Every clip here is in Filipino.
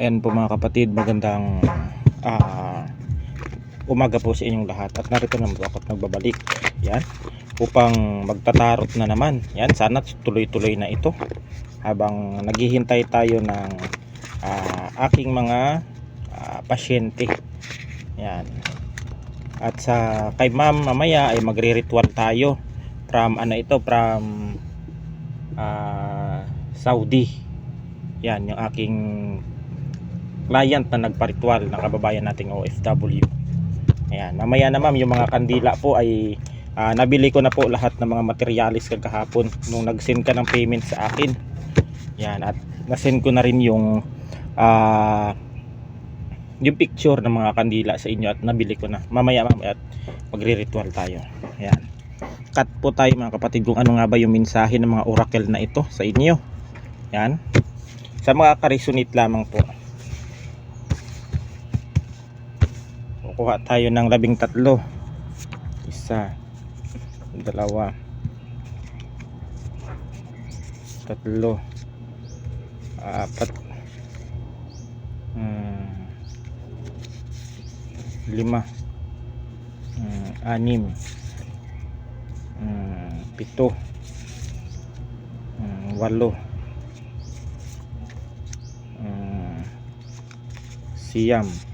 Ayan po mga kapatid, magandang ah, umaga po sa inyong lahat. At narito naman po ako at nagbabalik. Yan. Upang magtatarot na naman. Yan, sana tuloy-tuloy na ito. Habang naghihintay tayo ng ah, aking mga ah, pasyente. Yan. At sa kay ma'am mamaya ay magre-ritual tayo from ano ito from ah, Saudi. Yan yung aking client na nagparitual ng kababayan nating OFW. Ayan, mamaya na ma'am, yung mga kandila po ay ah, nabili ko na po lahat ng mga materialis kagahapon nung nag-send ka ng payment sa akin. Yan, at na-send ko na rin yung ah, yung picture ng mga kandila sa inyo at nabili ko na. Mamaya ma'am at magre-ritual tayo. Ayan. Cut po tayo mga kapatid kung ano nga ba yung mensahe ng mga oracle na ito sa inyo. Yan. Sa mga karisunit lamang po. Kukuha tayo ng labing tatlo. Isa. Dalawa. Tatlo. Apat. Hmm. Lima. Hmm. Anim. Hmm. Pito. Hmm. Walo. Hmm. Siyam.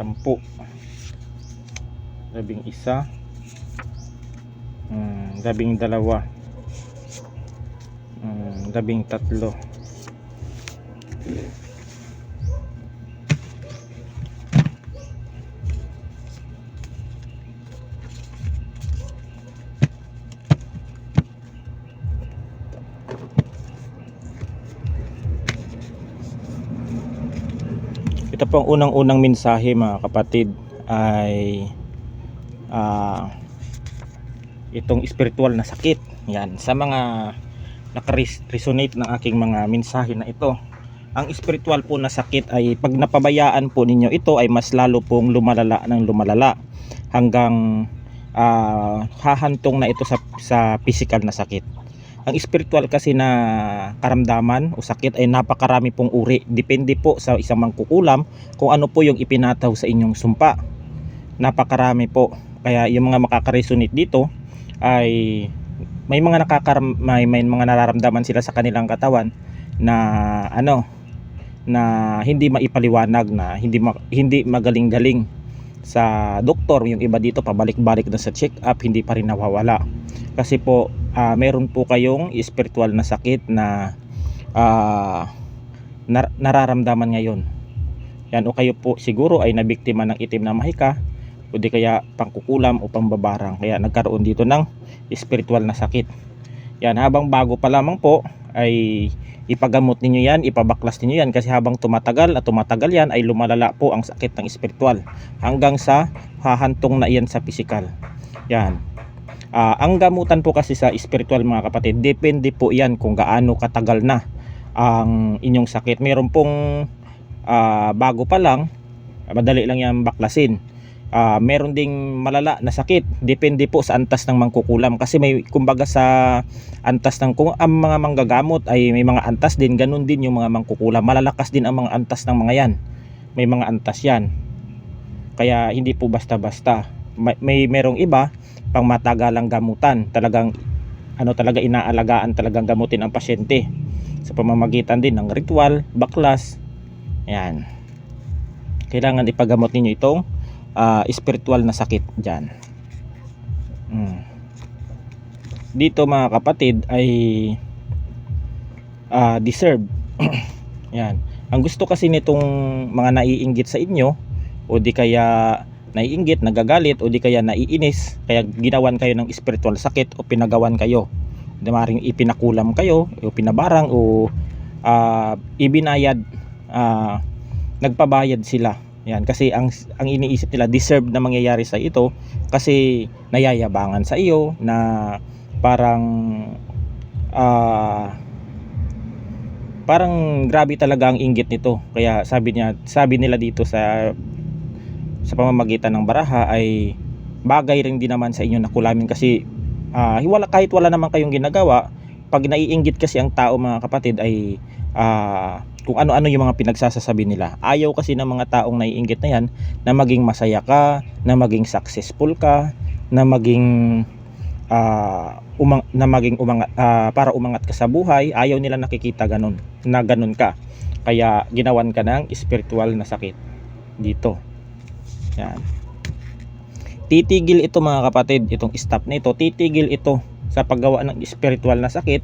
Sampu. Labing isa. Hmm, labing dalawa. Hmm, labing tatlo ito po ang unang-unang mensahe mga kapatid ay ah, itong spiritual na sakit. Yan sa mga nakaresonate ng aking mga mensahe na ito ang spiritual po na sakit ay pag napabayaan po ninyo ito ay mas lalo pong lumalala ng lumalala hanggang ah, hahantong na ito sa, sa physical na sakit ang spiritual kasi na karamdaman o sakit ay napakarami pong uri. Depende po sa isang mangkukulam kung ano po yung ipinataw sa inyong sumpa. Napakarami po. Kaya yung mga makakaresonate dito ay may mga nakakaram may, may mga nararamdaman sila sa kanilang katawan na ano na hindi maipaliwanag na hindi ma- hindi magaling-galing sa doktor yung iba dito pabalik-balik na sa check up hindi pa rin nawawala. Kasi po ah, meron po kayong spiritual na sakit na ah, nar- nararamdaman ngayon. Yan o kayo po siguro ay nabiktima ng itim na mahika o di kaya pangkukulam o pambabarang. Kaya nagkaroon dito ng spiritual na sakit. Yan habang bago pa lamang po ay ipagamot ninyo yan, ipabaklas ninyo yan kasi habang tumatagal at tumatagal yan ay lumalala po ang sakit ng spiritual hanggang sa hahantong na iyan sa pisikal. Yan. Ah, ang gamutan po kasi sa spiritual mga kapatid, depende po yan kung gaano katagal na ang inyong sakit. Meron pong ah, bago pa lang, madali lang yan baklasin. Ah, meron ding malala na sakit. Depende po sa antas ng mangkukulam kasi may kumbaga sa antas ng kung ang mga manggagamot ay may mga antas din, ganun din yung mga mangkukulam. Malalakas din ang mga antas ng mga yan. May mga antas yan. Kaya hindi po basta-basta. May, may merong iba pang matagalang gamutan. Talagang ano talaga inaalagaan talagang gamutin ang pasyente sa pamamagitan din ng ritual, baklas. Ayan. Kailangan ipagamot ninyo itong ah, spiritual na sakit diyan. Mm. Dito mga kapatid ay ah, deserve. Yan. Ang gusto kasi nitong mga naiinggit sa inyo o di kaya naiinggit, nagagalit o di kaya naiinis, kaya ginawan kayo ng spiritual sakit o pinagawan kayo. Maring ipinakulam kayo o pinabarang o ah, ibinayad ah, nagpabayad sila. Yan kasi ang ang iniisip nila deserve na mangyayari sa ito kasi nayayabangan sa iyo na parang ah parang grabe talaga ang inggit nito. Kaya sabi niya, sabi nila dito sa sa pamamagitan ng baraha ay bagay rin din naman sa inyo na kulamin kasi ah, wala kahit wala naman kayong ginagawa, pag naiinggit kasi ang tao mga kapatid ay ah, kung ano-ano yung mga pinagsasasabi nila. Ayaw kasi ng mga taong naiinggit na yan na maging masaya ka, na maging successful ka, na maging ah, umang, na maging umangat, ah, para umangat ka sa buhay. Ayaw nila nakikita ganun, na ganun ka. Kaya ginawan ka ng spiritual na sakit dito. Yan. Titigil ito mga kapatid, itong stop na ito, titigil ito sa paggawa ng spiritual na sakit.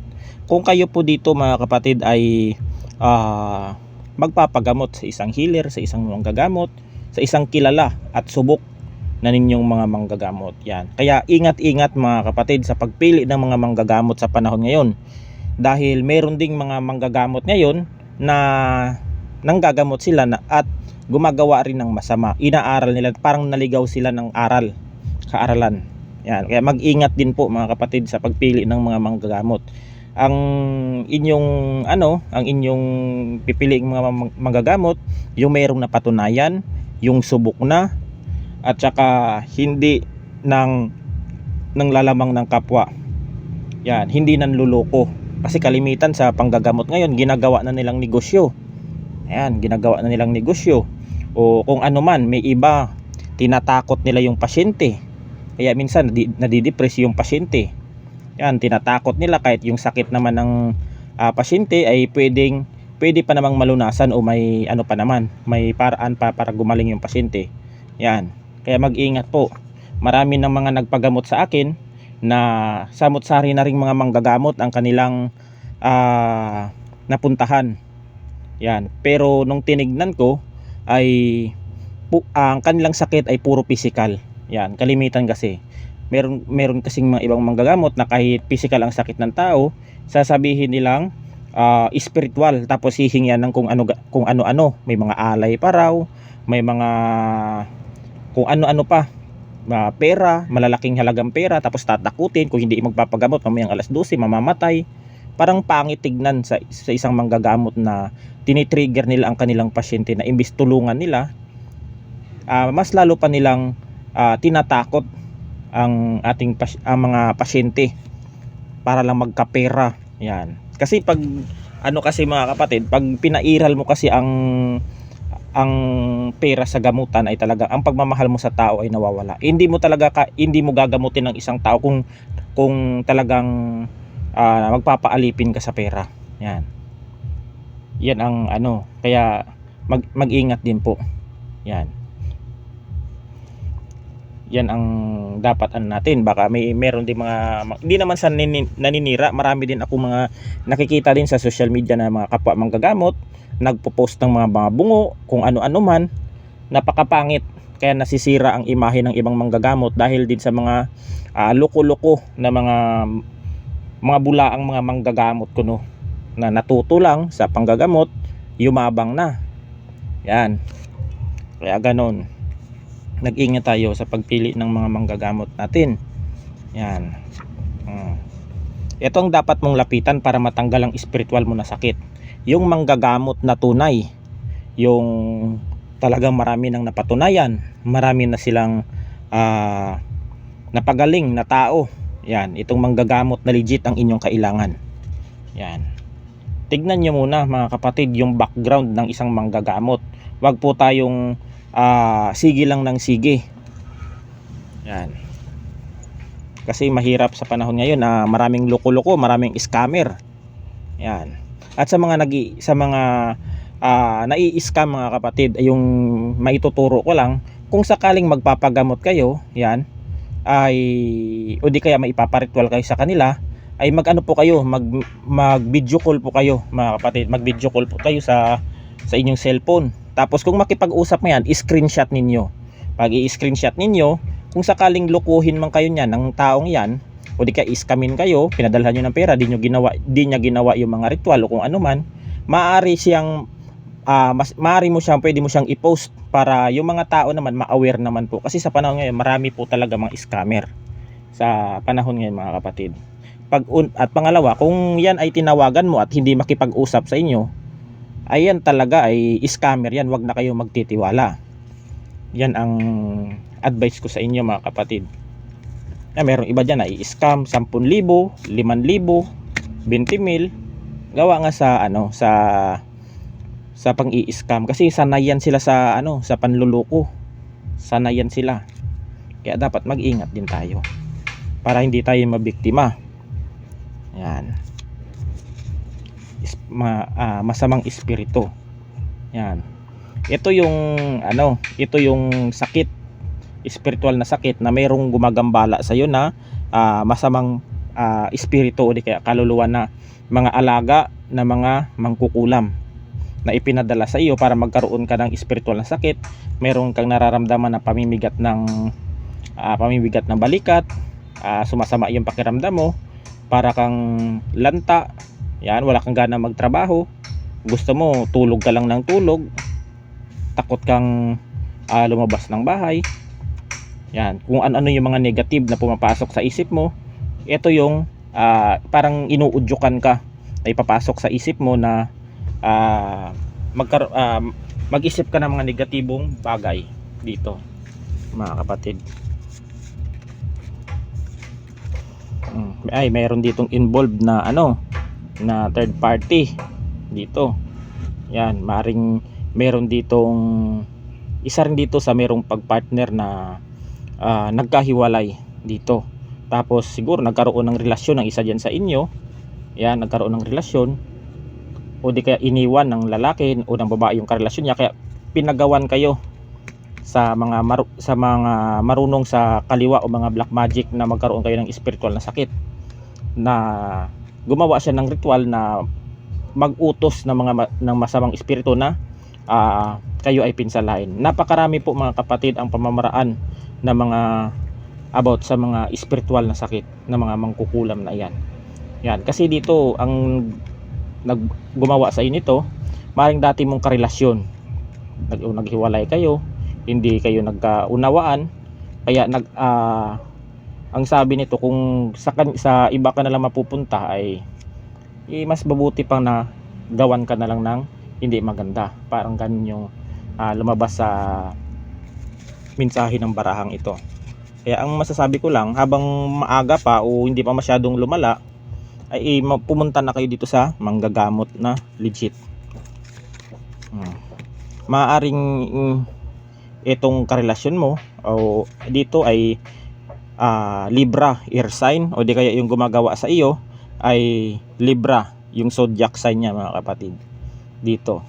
Kung kayo po dito mga kapatid ay ah, magpapagamot sa isang healer, sa isang manggagamot, sa isang kilala at subok na ninyong mga manggagamot. Yan. Kaya ingat-ingat mga kapatid sa pagpili ng mga manggagamot sa panahon ngayon. Dahil meron ding mga manggagamot ngayon na nanggagamot sila na at gumagawa rin ng masama. Inaaral nila, parang naligaw sila ng aral, kaaralan. Yan. Kaya mag-ingat din po mga kapatid sa pagpili ng mga manggagamot. Ang inyong ano, ang inyong pipiliing mga mang- manggagamot, yung mayroong napatunayan, yung subok na at saka hindi ng ng lalamang ng kapwa. Yan, hindi nanluloko. Kasi kalimitan sa panggagamot ngayon, ginagawa na nilang negosyo. Ayan, ginagawa na nilang negosyo. O kung ano man, may iba, tinatakot nila yung pasyente. Kaya minsan, nadi- nadidepress yung pasyente. Yan, tinatakot nila kahit yung sakit naman ng ah, pasyente ay pwedeng, pwede pa namang malunasan o may ano pa naman, may paraan pa para gumaling yung pasyente. Yan, kaya mag-ingat po. Marami ng mga nagpagamot sa akin na samot-sari na ring mga manggagamot ang kanilang ah, napuntahan. Yan. Pero nung tinignan ko ay pu- ang kanilang sakit ay puro physical. Yan, kalimitan kasi. Meron meron kasing mga ibang manggagamot na kahit physical ang sakit ng tao, sasabihin nilang ah, spiritual. Tapos hihingyan ng kung ano kung ano-ano, may mga alay pa raw, may mga kung ano-ano pa. Ah, pera, malalaking halagang pera tapos tatakutin. Kung hindi magpapagamot mamayang alas 12 mamamatay. Parang pangit tignan sa, sa isang manggagamot na tinitrigger nila ang kanilang pasyente na imbis tulungan nila ah, mas lalo pa nilang ah, tinatakot ang ating pas- ang mga pasyente para lang magkapera yan kasi pag ano kasi mga kapatid pag pinairal mo kasi ang ang pera sa gamutan ay talaga ang pagmamahal mo sa tao ay nawawala. Hindi mo talaga ka, hindi mo gagamutin ng isang tao kung kung talagang ah, magpapaalipin ka sa pera. Yan. Yan ang ano, kaya mag, mag-ingat din po. Yan. Yan ang dapat ano natin. Baka may meron din mga hindi naman sa nini- naninira, marami din ako mga nakikita din sa social media na mga kapwa manggagamot nagpo-post ng mga mga bungo, kung ano-ano man, napakapangit. Kaya nasisira ang imahe ng ibang manggagamot dahil din sa mga ah, loko-loko na mga mga bulaang mga manggagamot kuno na natuto lang sa panggagamot, yumabang na. Yan. Kaya ganon. Nag-ingat tayo sa pagpili ng mga manggagamot natin. Yan. Hmm. Ito ang dapat mong lapitan para matanggal ang spiritual mo na sakit yung manggagamot na tunay yung talagang marami nang napatunayan marami na silang ah, napagaling na tao yan itong manggagamot na legit ang inyong kailangan yan tignan nyo muna mga kapatid yung background ng isang manggagamot wag po tayong ah, sige lang ng sige yan kasi mahirap sa panahon ngayon na maraming loko-loko, maraming scammer. Yan. At sa mga nagi sa mga ah, nai-scam mga kapatid, yung maituturo ko lang kung sakaling magpapagamot kayo, yan ay o di kaya maipaparitual kayo sa kanila ay mag-ano po kayo, mag mag video call po kayo mga kapatid, mag video call po kayo sa sa inyong cellphone. Tapos kung makipag-usap mo yan, i-screenshot ninyo. Pag i-screenshot ninyo, kung sakaling lukuhin man kayo niyan ng taong yan, o di kaya iskamin kayo, pinadalhan nyo ng pera, di nyo ginawa, di niya ginawa yung mga ritual o kung ano man, maaari siyang ah, mas maaari mo siyang pwede mo siyang i-post para yung mga tao naman ma-aware naman po kasi sa panahon ngayon marami po talaga mga scammer sa panahon ngayon mga kapatid. Pag at pangalawa, kung yan ay tinawagan mo at hindi makipag-usap sa inyo, ayan talaga ay scammer yan, wag na kayo magtitiwala. Yan ang advice ko sa inyo mga kapatid. Na merong iba diyan na i-scam 10,000, 5,000, 20 mil. gawa nga sa ano sa sa pang-i-scam kasi sanayan sila sa ano sa panluloko sanayan sila kaya dapat mag-ingat din tayo para hindi tayo mabiktima yan ma, ah, masamang espiritu. Yan. Ito yung ano ito yung sakit spiritual na sakit na mayroong gumagambala sa iyo na ah, masamang ah, espiritu o di kaya kaluluwa na mga alaga na mga mangkukulam na ipinadala sa iyo para magkaroon ka ng spiritual na sakit. Meron kang nararamdaman na pamimigat ng ah, pamimigat ng balikat ah, sumasama yung pakiramdam mo para kang lanta yan wala kang gana magtrabaho. Gusto mo tulog ka lang ng tulog. Takot kang ah, lumabas ng bahay. Yan kung ano-ano yung mga negative na pumapasok sa isip mo ito yung ah, parang inuudyokan ka na ipapasok sa isip mo na ah, magkar- ah, mag-isip ka ng mga negatibong bagay dito mga kapatid. Mm, ay mayroon ditong involved na ano na third party dito. Yan maring meron ditong isa rin dito sa merong pagpartner na ah, nagkahiwalay dito. Tapos siguro nagkaroon ng relasyon ng isa dyan sa inyo. Yan nagkaroon ng relasyon. O di kaya iniwan ng lalaki o ng babae yung karelasyon niya. Kaya pinagawan kayo sa mga maru- sa mga marunong sa kaliwa o mga black magic na magkaroon kayo ng spiritual na sakit na gumawa siya ng ritual na mag-utos ng mga ng masamang espiritu na ah, kayo ay pinsalain. Napakarami po mga kapatid ang pamamaraan na mga about sa mga spiritual na sakit na mga mangkukulam na yan. Yan, kasi dito ang nag gumawa sa inyo maring dati mong karelasyon. Nag naghiwalay kayo, hindi kayo nagkaunawaan, kaya nag ah, ang sabi nito kung sa sa iba ka na lang mapupunta ay eh, mas mabuti pang na gawan ka na lang ng hindi maganda. Parang ganun yung ah, lumabas sa mensahe ng barahang ito. Kaya ang masasabi ko lang, habang maaga pa o hindi pa masyadong lumala, ay eh, pumunta na kayo dito sa manggagamot na legit. Hmm. Maaring mm, itong karelasyon mo o dito ay ah, Libra ear sign o di kaya yung gumagawa sa iyo ay Libra yung zodiac sign niya mga kapatid. Dito.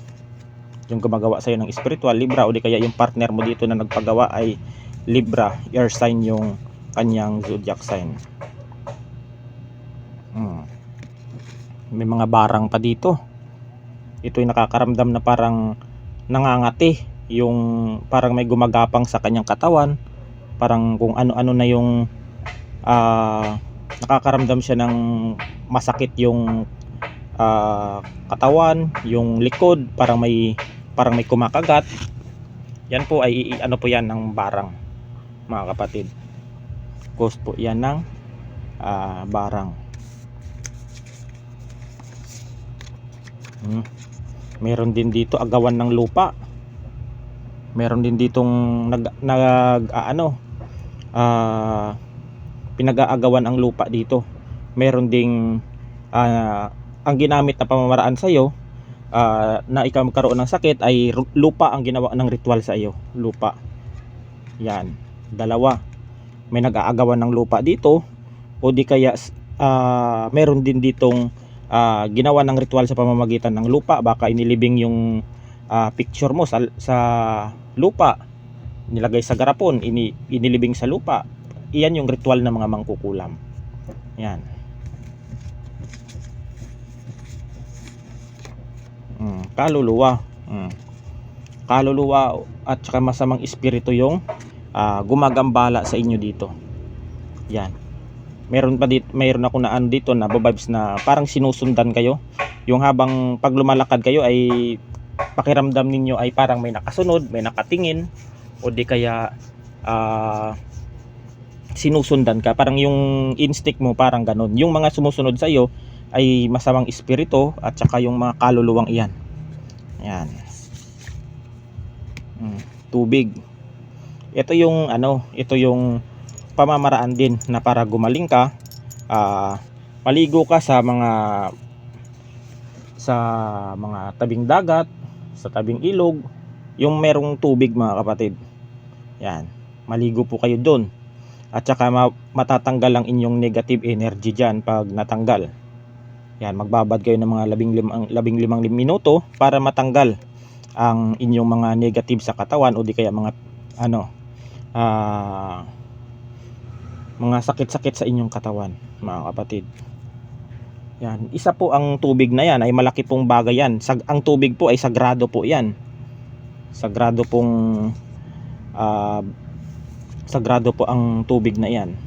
Yung gumagawa sa iyo ng spiritual Libra o di kaya yung partner mo dito na nagpagawa ay Libra air sign yung kanyang zodiac sign. Hmm. may mga barang pa dito. Ito yung nakakaramdam na parang nangangati yung parang may gumagapang sa kanyang katawan parang kung ano-ano na yung ah, nakakaramdam siya ng masakit yung ah, katawan, yung likod, parang may parang may kumakagat. Yan po ay ano po yan ng barang mga kapatid. Cost po yan ng ah, barang. Hmm. Meron din dito agawan ng lupa. Meron din ditong nag, nag ah, ano ah, pinag-aagawan ang lupa dito. Meron ding ah, ang ginamit na pamamaraan sa iyo ah, na ikaw magkaroon ng sakit ay lupa ang ginawa ng ritual sa iyo. Lupa. Yan. Dalawa. May nag-aagawan ng lupa dito o di kaya ah, meron din ditong ah, ginawa ng ritual sa pamamagitan ng lupa. Baka inilibing yung ah, picture mo sa, sa lupa. Nilagay sa garapon, ini, inilibing sa lupa. Iyan yung ritual ng mga mangkukulam. Yan. Mm, kaluluwa. Mm. Kaluluwa at saka masamang espiritu yung ah, gumagambala sa inyo dito. Yan. Meron pa dito, meron ako na ano dito na vibes na parang sinusundan kayo. Yung habang pag lumalakad kayo ay pakiramdam ninyo ay parang may nakasunod, may nakatingin o di kaya ah, sinusundan ka. Parang yung instinct mo parang ganun. Yung mga sumusunod sa iyo ay masamang espiritu at saka yung mga kaluluwang iyan. Yan. Mm, tubig. Ito yung ano, ito yung pamamaraan din na para gumaling ka. ah, maligo ka sa mga sa mga tabing dagat, sa tabing ilog, yung merong tubig mga kapatid. Yan, maligo po kayo doon. At saka ma- matatanggal ang inyong negative energy dyan pag natanggal. Yan, magbabad kayo ng mga labing limang, labing limang lim- minuto para matanggal ang inyong mga negative sa katawan o di kaya mga ano ah mga sakit-sakit sa inyong katawan mga kapatid. Yan, isa po ang tubig na yan ay malaki pong bagay yan. Sag ang tubig po ay sagrado po yan. Sagrado pong ah, sagrado po ang tubig na yan.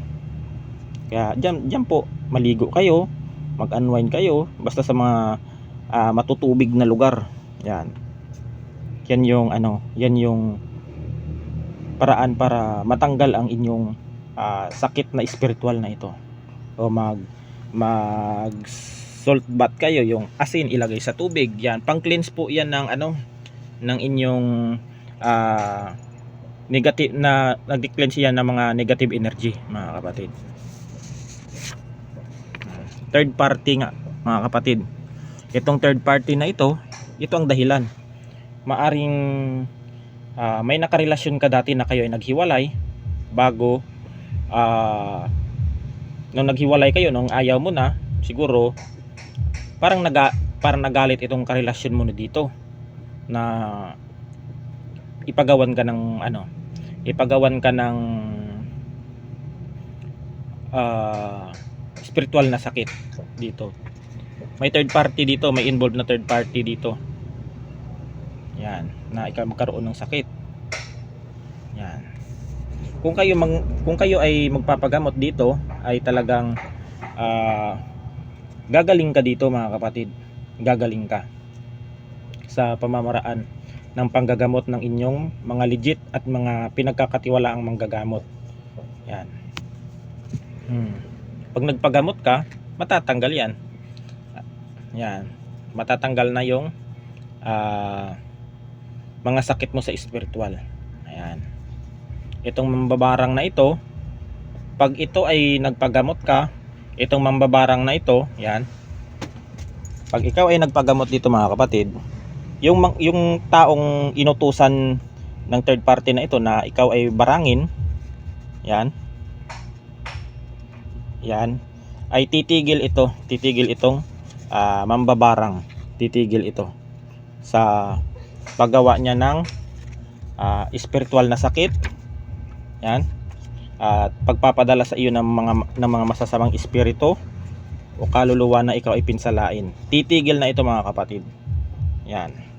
Kaya diyan diyan po maligo kayo, mag-unwind kayo basta sa mga ah, matutubig na lugar. Yan. Yan yung ano, yan yung paraan para matanggal ang inyong ah, sakit na spiritual na ito. O mag mag salt bath kayo yung asin ilagay sa tubig. Yan, pang-cleanse po 'yan ng ano ng inyong ah, negative na nag-cleanse yan ng mga negative energy, mga kapatid. Third party nga, mga kapatid. Itong third party na ito, ito ang dahilan. Maaring ah, may nakarelasyon ka dati na kayo ay naghiwalay bago ah nung naghiwalay kayo nung ayaw mo na siguro parang naga parang nagalit itong karelasyon mo na dito na ipagawan ka ng ano ipagawan ka ng ah, spiritual na sakit dito. May third party dito may involved na third party dito. Yan na ikaw magkaroon ng sakit. Yan. Kung kayo mang, kung kayo ay magpapagamot dito ay talagang ah, gagaling ka dito mga kapatid. Gagaling ka sa pamamaraan ng panggagamot ng inyong mga legit at mga pinagkakatiwalaang manggagamot. Yan. Hmm. pag nagpagamot ka matatanggal yan. Yan. Matatanggal na yung ah, mga sakit mo sa spiritual ayan. Itong mambabarang na ito pag ito ay nagpagamot ka itong mambabarang na ito yan. Pag ikaw ay nagpagamot dito mga kapatid yung yung taong inutusan ng third party na ito na ikaw ay barangin yan. Yan. Ay titigil ito titigil itong ah, mambabarang. Titigil ito sa paggawa niya ng ah, spiritual na sakit. Yan. At pagpapadala sa iyo ng mga ng mga masasamang espiritu o kaluluwa na ikaw ay pinsalain. Titigil na ito mga kapatid. Yan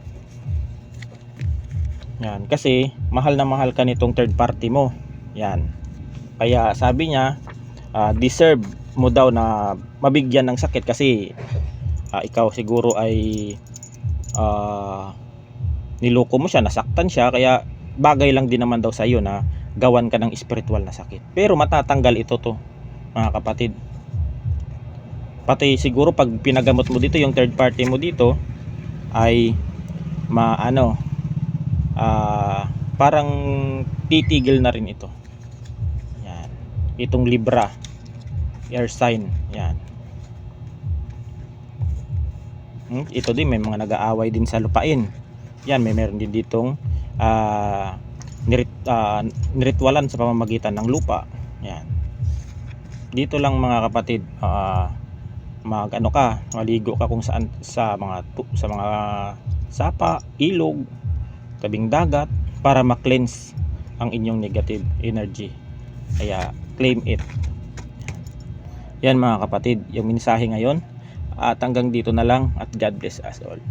yan kasi mahal na mahal ka nitong third party mo yan kaya sabi niya ah, deserve mo daw na mabigyan ng sakit kasi ah, ikaw siguro ay ah, niloko mo siya nasaktan siya kaya bagay lang din naman daw sa iyo na gawan ka ng spiritual na sakit. Pero matatanggal ito to, mga kapatid. Pati siguro pag pinagamot mo dito yung third party mo dito ay maano ah parang titigil na rin ito. Yan. Itong Libra air sign, yan. Hmm, ito din may mga nag-aaway din sa lupain. Yan, may meron din ditong ah nirit, ah, niritwalan sa pamamagitan ng lupa. Yan. Dito lang mga kapatid, ah, mag ano ka, maligo ka kung saan sa mga sa mga sapa, ilog, tabing dagat para ma-cleanse ang inyong negative energy. Kaya claim it. Yan mga kapatid, yung mensahe ngayon. At hanggang dito na lang at God bless us all.